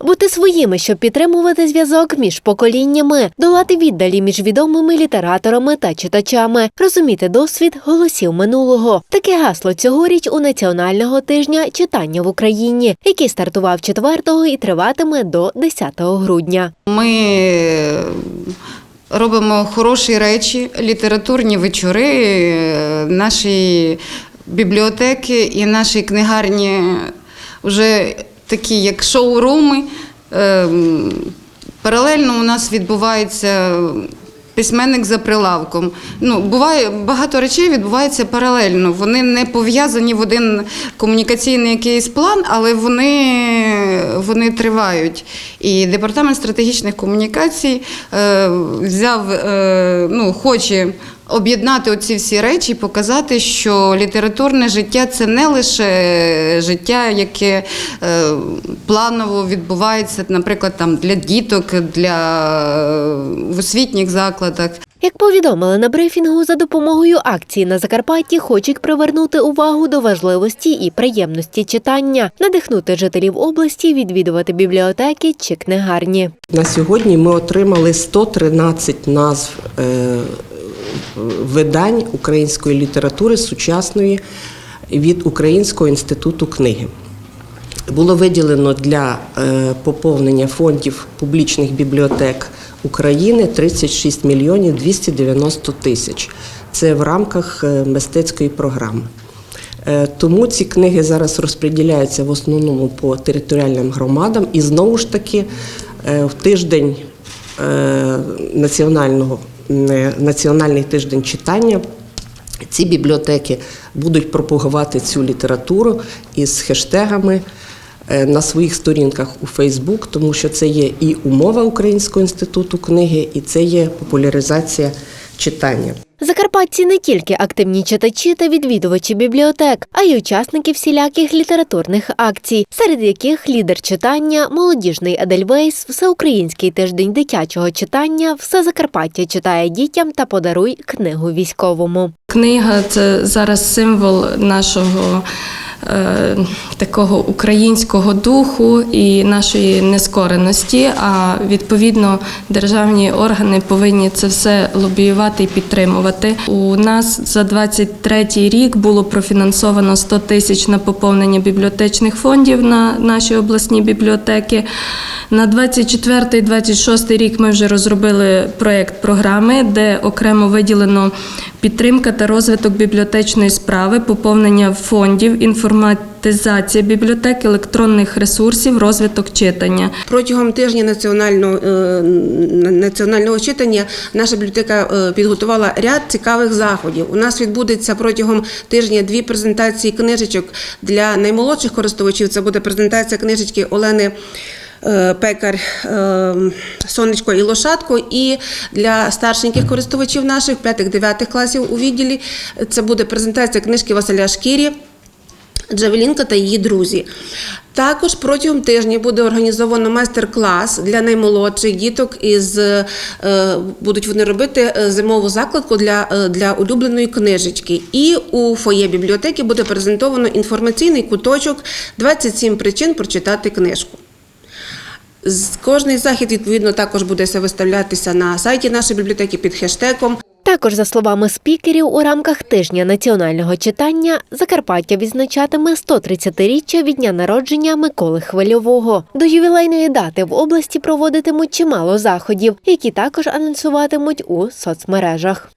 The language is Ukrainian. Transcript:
Бути своїми, щоб підтримувати зв'язок між поколіннями, долати віддалі між відомими літераторами та читачами, розуміти досвід голосів минулого. Таке гасло цьогоріч у національного тижня читання в Україні, який стартував 4 і триватиме до 10 грудня. Ми робимо хороші речі, літературні вечори, е, наші бібліотеки і наші книгарні вже такі, як шоуруми. Ем, Паралельно у нас відбувається письменник за прилавком. Ну, буває багато речей відбувається паралельно. Вони не пов'язані в один комунікаційний якийсь план, але вони, вони тривають. І департамент стратегічних комунікацій е, взяв, е, ну, хоче. Об'єднати оці всі речі, показати, що літературне життя це не лише життя, яке е, планово відбувається, наприклад, там для діток, для в освітніх закладах. Як повідомили на брифінгу, за допомогою акції на Закарпатті хочуть привернути увагу до важливості і приємності читання, надихнути жителів області відвідувати бібліотеки чи книгарні. На сьогодні ми отримали 113 назв е, видань української літератури сучасної від Українського інституту книги. Було виділено для е, поповнення фондів публічних бібліотек України 36 мільйонів 290 тисяч. Це в рамках е, мистецької програми. Е, Тому ці книги зараз розподіляються в основному по територіальним громадам. І знову ж таки, в тиждень національного національний тиждень читання. Ці бібліотеки будуть пропагувати цю літературу із хештегами е, на своїх сторінках у Фейсбук, тому що це є і умова Українського інституту книги, і це є популяризація читання. Закарпатці не тільки активні читачі та відвідувачі бібліотек, а й учасники всіляких літературних акцій, серед яких лідер читання, молодіжний Едельвейс, всеукраїнський тиждень дитячого читання, все Закарпаття читає дітям та подаруй книгу військовому. Книга це зараз символ нашого е, такого українського духу і нашої нескореності. А відповідно державні органи повинні це все лобіювати і підтримувати. У нас за 23 рік було профінансовано 100 тисяч на поповнення бібліотечних фондів на наші обласні бібліотеки. На 24-26 рік ми вже розробили проєкт програми, де окремо виділено підтримка та розвиток бібліотечної справи, поповнення фондів, інформатизація бібліотек, електронних ресурсів, розвиток читання. Протягом тижня національного, е, національного читання наша бібліотека е, підготувала ряд цікавих заходів. У нас відбудеться протягом тижня дві презентації книжечок для наймолодших користувачів. Це буде презентація книжечки Олени. Е, Пекар е, сонечко і лошадко, і для старшеньких користувачів наших 5-9 класів у відділі це буде презентація книжки Василя Шкірі Джавелінка та її друзі. Також протягом тижня буде організовано майстер-клас для наймолодших діток із е, будуть вони робити зимову закладку для, для улюбленої книжечки. І у фоє бібліотеки буде презентовано інформаційний куточок 27 причин прочитати книжку. Кожний захід відповідно також буде виставлятися на сайті нашої бібліотеки під хештегом. Також, за словами спікерів, у рамках тижня національного читання Закарпаття відзначатиме 130-річчя від дня народження Миколи Хвильового. До ювілейної дати в області проводитимуть чимало заходів, які також анонсуватимуть у соцмережах.